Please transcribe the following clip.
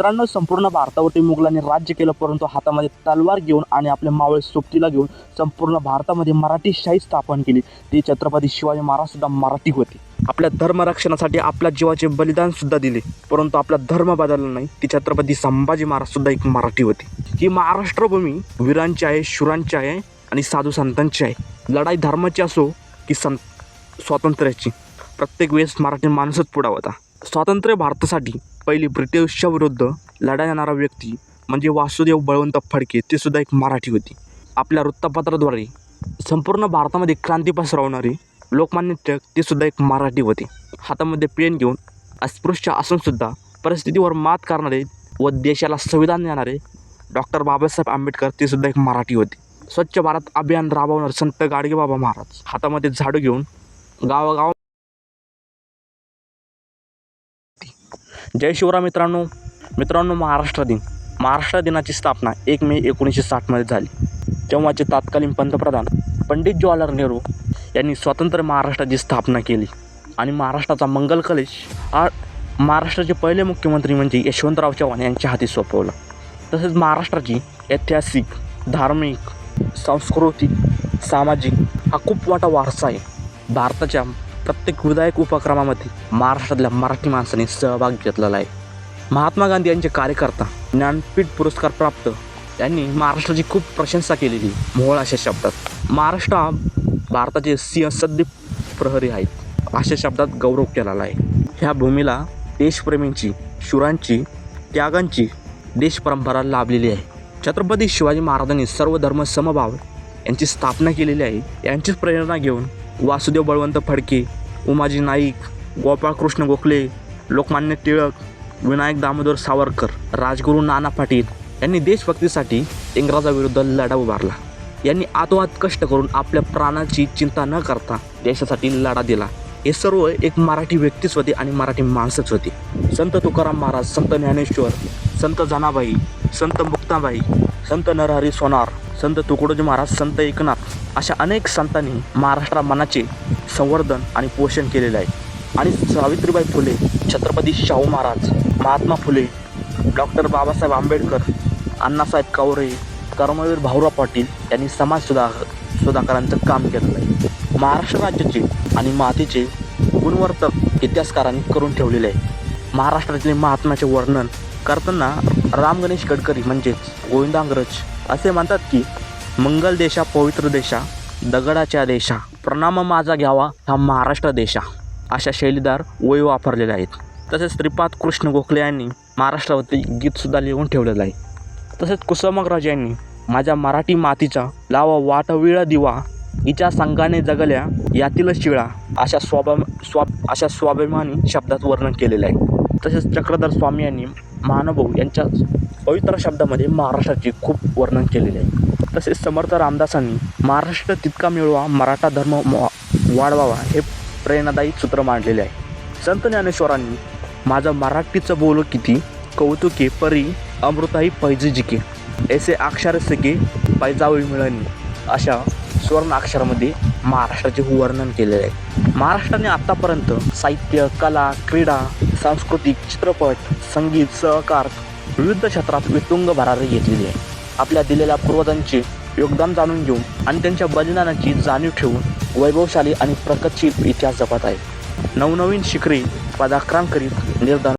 मित्रांनो संपूर्ण भारतावरती मुघलांनी राज्य केलं परंतु हातामध्ये तलवार घेऊन आणि आपल्या मावळे सोबतीला घेऊन संपूर्ण भारतामध्ये मराठी शाही स्थापन केली. ती छत्रपती शिवाजी महाराज सुद्धा मराठी होते. आपल्या धर्मरक्षणासाठी आपल्या जीवाचे बलिदान सुद्धा दिले परंतु आपला धर्म बदलला नाही. ती छत्रपती संभाजी महाराज सुद्धा एक मराठी होती. ही महाराष्ट्रभूमी वीरांची आहे शुरांची आहे आणि साधू संतांची आहे. लढाई धर्माची असो की सं स्वातंत्र्याची. प्रत्येक वेळेस मराठी माणूसच पुढा होता स्वातंत्र्य भारतासाठी पहिली ब्रिटिशच्या विरुद्ध लढा येणारा व्यक्ती म्हणजे वासुदेव बळवंत फडके ते सुद्धा एक मराठी होती. आपल्या वृत्तपत्राद्वारे संपूर्ण भारतामध्ये क्रांती पसरवणारे लोकमान्य टिळक ते सुद्धा एक मराठी होते. हातामध्ये पेन घेऊन अस्पृश्य असूनसुद्धा परिस्थितीवर मात करणारे व देशाला संविधान देणारे डॉक्टर बाबासाहेब आंबेडकर ते सुद्धा एक मराठी होते. स्वच्छ भारत अभियान राबवणारे संत गाडगेबाबा महाराज हातामध्ये झाडू घेऊन गावागाव जय शिवराय मित्रांनो. मित्रांनो महाराष्ट्र दिन. महाराष्ट्र दिनाची स्थापना एक मे एकोणीसशे साठमध्ये झाली. तेव्हाचे तत्कालीन पंतप्रधान पंडित जवाहरलाल नेहरू यांनी स्वतंत्र महाराष्ट्राची स्थापना केली. आणि महाराष्ट्राचा मंगल कलेश हा महाराष्ट्राचे पहिले मुख्यमंत्री म्हणजे यशवंतराव चव्हाण यांच्या हाती सोपवला. तसेच महाराष्ट्राची ऐतिहासिक धार्मिक सांस्कृतिक सामाजिक हा खूप मोठा वारसा आहे. भारताच्या प्रत्येक विधायक उपक्रमामध्ये महाराष्ट्रातल्या मराठी माणसाने सहभाग घेतलेला आहे. महात्मा गांधी यांचे कार्यकर्ता ज्ञानपीठ पुरस्कार प्राप्त यांनी महाराष्ट्राची खूप प्रशंसा केलेली मोहळ अशा शब्दात महाराष्ट्र हा भारताचे सिंहसद्य प्रहरी आहेत अशा शब्दात गौरव केलेला आहे. ह्या भूमीला देशप्रेमींची शुरांची त्यागांची देशपरंपरा लाभलेली आहे. छत्रपती शिवाजी महाराजांनी सर्व धर्म समभाव यांची स्थापना केलेली आहे. यांचीच प्रेरणा घेऊन वासुदेव बळवंत फडके उमाजी नाईक गोपाळकृष्ण गोखले लोकमान्य टिळक विनायक दामोदर सावरकर राजगुरू नाना पाटील यांनी देशभक्तीसाठी इंग्रजाविरुद्ध लढा उभारला. यांनी आतोआत कष्ट करून आपल्या प्राणाची चिंता न करता देशासाठी लढा दिला. हे सर्व एक मराठी व्यक्तीच होते आणि मराठी माणसंच होती. संत तुकाराम महाराज संत ज्ञानेश्वर संत जनाबाई संत मुक्ताबाई संत नरहरी सोनार संत तुकडोजी महाराज संत एकनाथ अशा अनेक संतांनी महाराष्ट्रा मनाचे संवर्धन आणि पोषण केलेले आहे. आणि सावित्रीबाई फुले छत्रपती शाहू महाराज महात्मा फुले डॉक्टर बाबासाहेब आंबेडकर अण्णासाहेब कावरे कर्मवीर भाऊराव पाटील यांनी समाज सुधार सुधाकरांचं काम केलेलं आहे. महाराष्ट्र राज्याचे आणि मातीचे गुणवर्तक इतिहासकारांनी करून ठेवलेले आहे. महाराष्ट्रातील महात्म्याचे वर्णन करताना राम गणेश गडकरी म्हणजेच गोविंदांग्रज असे म्हणतात की मंगल देशा पवित्र देशा दगडाच्या देशा प्रणाम माझा घ्यावा हा महाराष्ट्र देशा. अशा शैलीदार ओळी वापरलेल्या आहेत. तसेच श्रीपाद कृष्ण गोखले यांनी महाराष्ट्रावरती गीतसुद्धा लिहून ठेवलेलं आहे. तसेच कुसुमाग्रज यांनी माझ्या मराठी मातीचा लावा वाटविळा दिवा हिच्या संघाने जगल्या यातील शिळा अशा स्वाभा स्वा अशा स्वाभिमानी शब्दात वर्णन केलेलं आहे. तसेच चक्रधर स्वामी यांनी महानुभाऊ यांच्या पवित्र शब्दामध्ये महाराष्ट्राचे खूप वर्णन केलेले आहे. तसेच समर्थ रामदासांनी महाराष्ट्र तितका मिळवा मराठा धर्म वाढवावा हे प्रेरणादायी सूत्र मांडलेले आहे. संत ज्ञानेश्वरांनी माझं मराठीचं बोलो किती कौतुके परी अमृताई पैजे जिके ऐसे अक्षर सिके पैजावळी मिळणी अशा स्वर्ण अक्षरामध्ये महाराष्ट्राचे वर्णन केलेले आहे. महाराष्ट्राने आत्तापर्यंत साहित्य कला क्रीडा सांस्कृतिक चित्रपट संगीत सहकार विविध क्षेत्रात वितुंग भरारी घेतलेली आहे. आपल्या दिलेल्या पूर्वजांचे योगदान जाणून घेऊन आणि त्यांच्या बलिदानाची जाणीव ठेवून वैभवशाली आणि प्रगतशील इतिहास जपत आहे. नवनवीन शिखरे पदाक्रांत करीत निर्धार